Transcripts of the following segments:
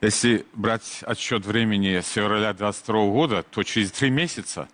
Если брать отсчет времени с февраля 22 года, то через три месяца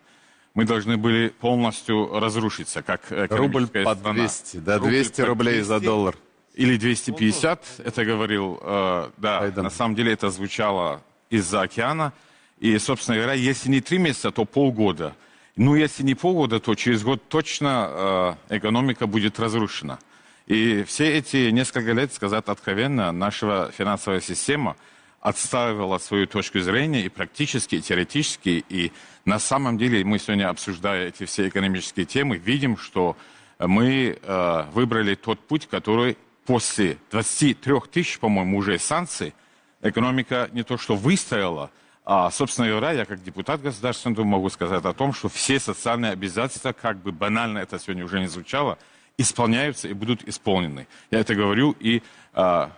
мы должны были полностью разрушиться, как Рубль экономическая по страна. 200, да, Рубль 200 по рублей за 200 доллар. Или 250, это говорил, э, да, Айдан. на самом деле это звучало из-за океана. И, собственно говоря, если не три месяца, то полгода. Ну, если не полгода, то через год точно э, экономика будет разрушена. И все эти несколько лет, сказать откровенно, наша финансовая система отстаивала свою точку зрения и практически, и теоретически. И на самом деле мы сегодня, обсуждая эти все экономические темы, видим, что мы э, выбрали тот путь, который после 23 тысяч, по-моему, уже санкций, экономика не то что выстояла, а, собственно говоря, я как депутат Государственной Думы могу сказать о том, что все социальные обязательства, как бы банально это сегодня уже не звучало, исполняются и будут исполнены. Я это говорю и а,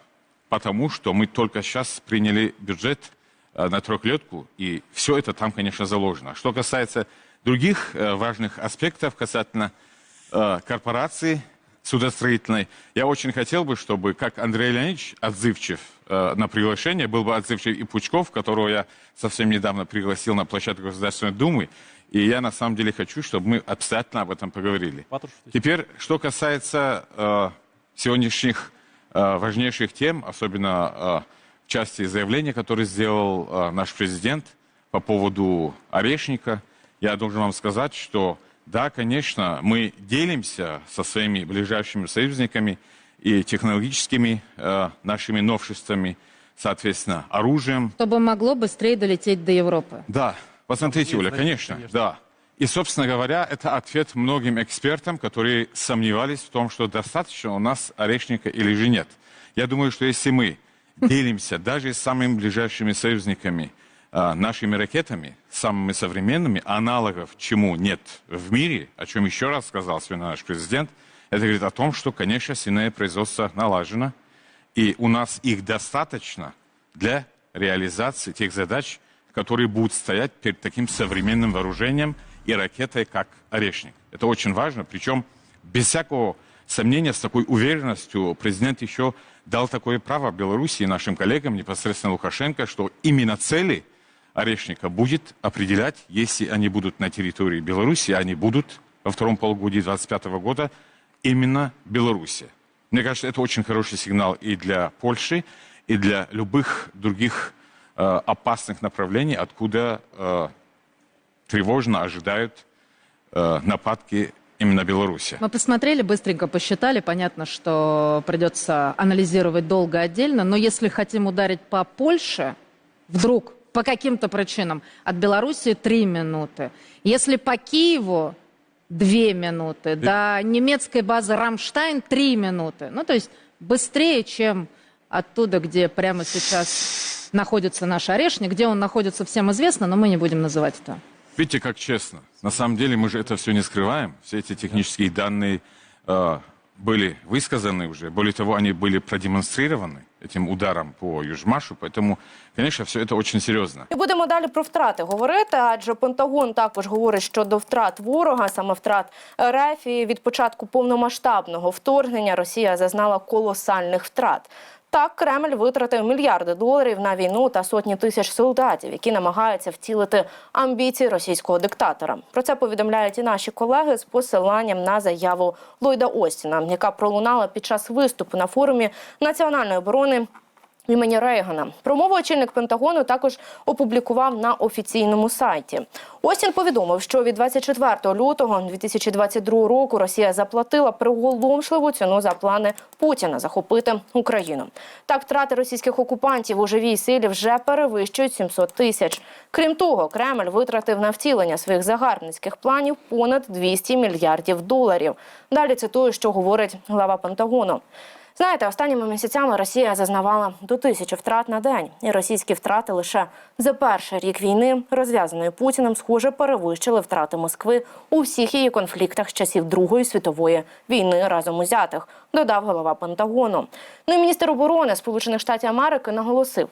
потому, что мы только сейчас приняли бюджет а, на трехлетку, и все это там, конечно, заложено. Что касается других э, важных аспектов касательно э, корпорации судостроительной, я очень хотел бы, чтобы, как Андрей Леонидович отзывчив э, на приглашение, был бы отзывчив и Пучков, которого я совсем недавно пригласил на площадку Государственной Думы, и я на самом деле хочу, чтобы мы обязательно об этом поговорили. Теперь, что касается э, сегодняшних э, важнейших тем, особенно э, в части заявления, которое сделал э, наш президент по поводу орешника, я должен вам сказать, что да, конечно, мы делимся со своими ближайшими союзниками и технологическими э, нашими новшествами, соответственно, оружием, Чтобы могло быстрее долететь до Европы. да, посмотрите, Оля, конечно, да. И, собственно говоря, это ответ многим экспертам, которые сомневались в том, что достаточно у нас орешника или же нет. Я думаю, что если мы делимся даже с самыми ближайшими союзниками а, нашими ракетами, самыми современными, аналогов чему нет в мире, о чем еще раз сказал сегодня наш президент, это говорит о том, что, конечно, сильное производство налажено, и у нас их достаточно для реализации тех задач, которые будут стоять перед таким современным вооружением и ракетой, как «Орешник». Это очень важно, причем без всякого сомнения, с такой уверенностью президент еще дал такое право Беларуси и нашим коллегам, непосредственно Лукашенко, что именно цели «Орешника» будет определять, если они будут на территории Беларуси, они будут во втором полугодии 2025 года именно Беларуси. Мне кажется, это очень хороший сигнал и для Польши, и для любых других э, опасных направлений, откуда э, тревожно ожидают э, нападки именно Беларуси. Мы посмотрели, быстренько посчитали. Понятно, что придется анализировать долго отдельно. Но если хотим ударить по Польше, вдруг, по каким-то причинам, от Белоруссии три минуты. Если по Киеву, две минуты. До немецкой базы Рамштайн три минуты. Ну, то есть быстрее, чем оттуда, где прямо сейчас находится наш орешник. Где он находится, всем известно, но мы не будем называть это. Видите, как честно. На самом деле мы же это все не скрываем. Все эти технические данные э, были высказаны уже. Более того, они были продемонстрированы этим ударом по Южмашу. Поэтому, конечно, все это очень серьезно. І будемо далі про втрати говорити, адже Пентагон також говорить щодо втрат ворога, саме втрат РФ. І від початку повномасштабного вторгнення Росія зазнала колосальних втрат. Так, Кремль витратив мільярди доларів на війну та сотні тисяч солдатів, які намагаються втілити амбіції російського диктатора. Про це повідомляють і наші колеги з посиланням на заяву Ллойда Остіна, яка пролунала під час виступу на форумі національної оборони імені Рейгана. Промову очільник Пентагону також опублікував на офіційному сайті. Остін повідомив, що від 24 лютого 2022 року Росія заплатила приголомшливу ціну за плани Путіна захопити Україну. Так, втрати російських окупантів у живій силі вже перевищують 700 тисяч. Крім того, Кремль витратив на втілення своїх загарбницьких планів понад 200 мільярдів доларів. Далі цитую, що говорить глава Пентагону. Знаєте, останніми місяцями Росія зазнавала до тисячі втрат на день, і російські втрати лише за перший рік війни, розв'язаної Путіним, схоже, перевищили втрати Москви у всіх її конфліктах з часів Другої світової війни разом узятих, додав голова Пентагону. Ну і міністр оборони Сполучених Штатів Америки наголосив.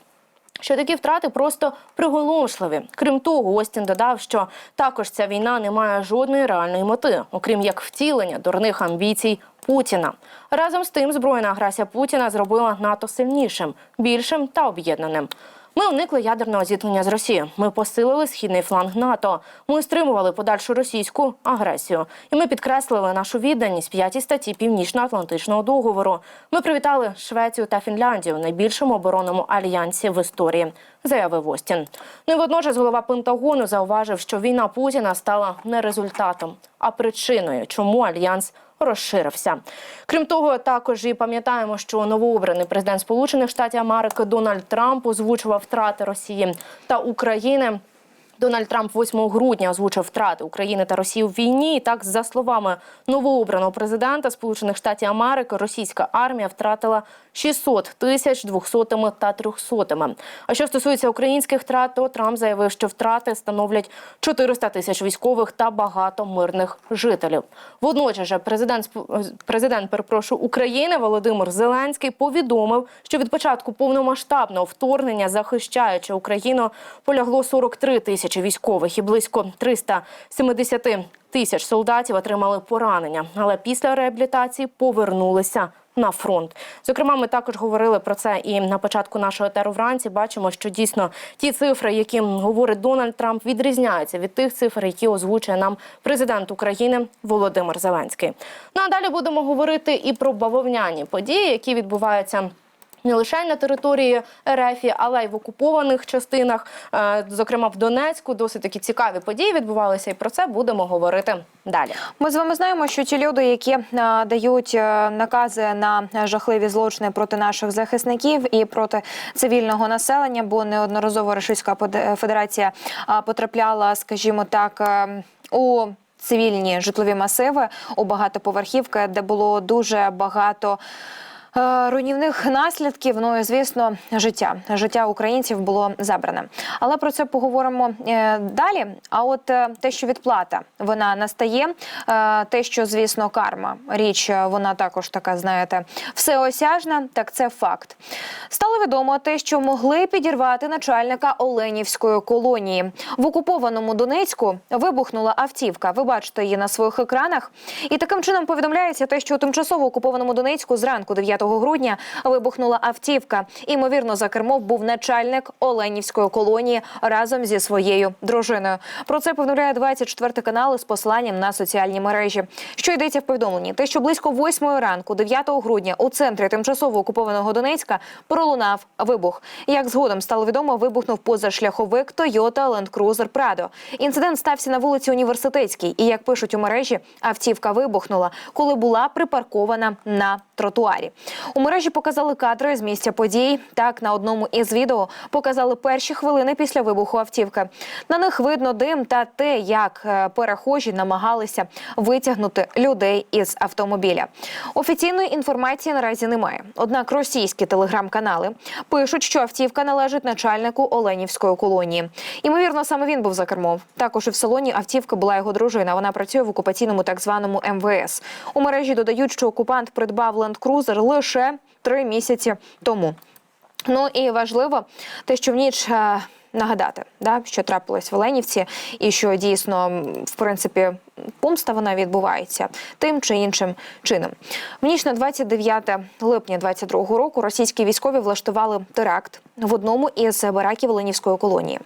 Що такі втрати просто приголомшливі. Крім того, Остін додав, що також ця війна не має жодної реальної мети, окрім як втілення дурних амбіцій Путіна. Разом з тим, збройна агресія Путіна зробила НАТО сильнішим, більшим та об'єднаним. Ми уникли ядерного зіткнення з Росією. Ми посилили східний фланг НАТО. Ми стримували подальшу російську агресію. І ми підкреслили нашу відданість п'ятій статті Північно-Атлантичного договору. Ми привітали Швецію та Фінляндію, найбільшому оборонному альянсі в історії, заявив Остін. Ну і водночас голова Пентагону зауважив, що війна Путіна стала не результатом, а причиною, чому альянс розширився. Крім того, також і пам'ятаємо, що новообраний президент Сполучених Штатів Америки Дональд Трамп озвучував втрати Росії та України. Дональд Трамп 8 грудня озвучив втрати України та Росії у війні. І так, за словами новообраного президента Сполучених Штатів Америки, російська армія втратила 600 тисяч двохсотими та трьохсотими. А що стосується українських втрат, то Трамп заявив, що втрати становлять 400 тисяч військових та багато мирних жителів. Водночас же президент Сп- президент перепрошую України Володимир Зеленський повідомив, що від початку повномасштабного вторгнення, захищаючи Україну, полягло 43 тисячі військових і близько 370 тисяч солдатів отримали поранення, але після реабілітації повернулися. На фронт, зокрема, ми також говорили про це і на початку нашого етеру вранці. Бачимо, що дійсно ті цифри, які говорить Дональд Трамп, відрізняються від тих цифр, які озвучує нам президент України Володимир Зеленський. Ну а далі будемо говорити і про бавовняні події, які відбуваються не лише на території РФ, але й в окупованих частинах, Е, зокрема в Донецьку, досить такі цікаві події відбувалися, і про це будемо говорити далі. Ми з вами знаємо, що ті люди, які е, дають е, накази на жахливі злочини проти наших захисників і проти цивільного населення, бо неодноразово Російська Федерація потрапляла, скажімо так, у цивільні житлові масиви у багатоповерхівки, де було дуже багато. Е, Руйнівних наслідків, ну і звісно, життя життя українців було забране. Але про це поговоримо е, далі. А от е, те, що відплата вона настає, те, що звісно, карма річ, вона також така, знаєте, всеосяжна. Так це факт. Стало відомо те, що могли підірвати начальника Оленівської колонії в окупованому Донецьку. Вибухнула автівка. Ви бачите її на своїх екранах. І таким чином повідомляється те, що у тимчасово окупованому Донецьку зранку 9 грудня вибухнула автівка. Імовірно, за кермом був начальник Оленівської колонії разом зі своєю дружиною. Про це повідомляє 24 канал із посиланням на соціальні мережі. Що йдеться в повідомленні? Те, що близько 8 ранку, 9 грудня, у центрі тимчасово окупованого Донецька пролунав вибух. Як згодом стало відомо, вибухнув позашляховик Toyota Land Cruiser Prado. Інцидент стався на вулиці Університетській. І як пишуть у мережі, автівка вибухнула, коли була припаркована на тротуарі. У мережі показали кадри з місця подій. Так, на одному із відео показали перші хвилини після вибуху автівки. На них видно дим та те, як е, перехожі намагалися витягнути людей із автомобіля. Офіційної інформації наразі немає. Однак російські телеграм-канали пишуть, що автівка належить начальнику Оленівської колонії. Ймовірно, саме він був за кермом. Також і в салоні автівки була його дружина. Вона працює в окупаційному так званому МВС. У мережі додають, що окупант придбав ленд-крузер лише три місяці тому. Ну і важливо те, що в ніч. е, Нагадати, да, що трапилось в Оленівці, і що дійсно, в принципі, помста вона відбувається тим чи іншим чином. В ніч на 29 липня 22 року російські військові влаштували теракт в одному із бараків Оленівської колонії,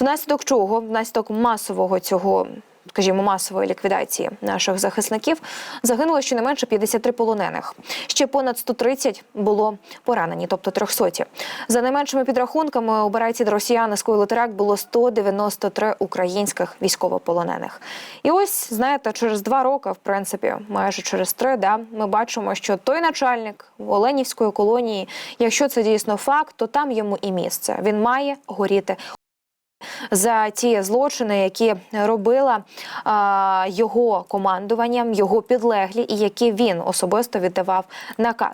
внаслідок чого, внаслідок масового цього скажімо, масової ліквідації наших захисників загинуло щонайменше 53 полонених. Ще понад 130 було поранені, тобто 300. За найменшими підрахунками, у бараці, де росіяни скоїли теракт, було 193 українських військовополонених. І ось, знаєте, через два роки, в принципі, майже через три, да, ми бачимо, що той начальник Оленівської колонії, якщо це дійсно факт, то там йому і місце. Він має горіти за ті злочини, які робила а, його командуванням, його підлеглі, і які він особисто віддавав накази.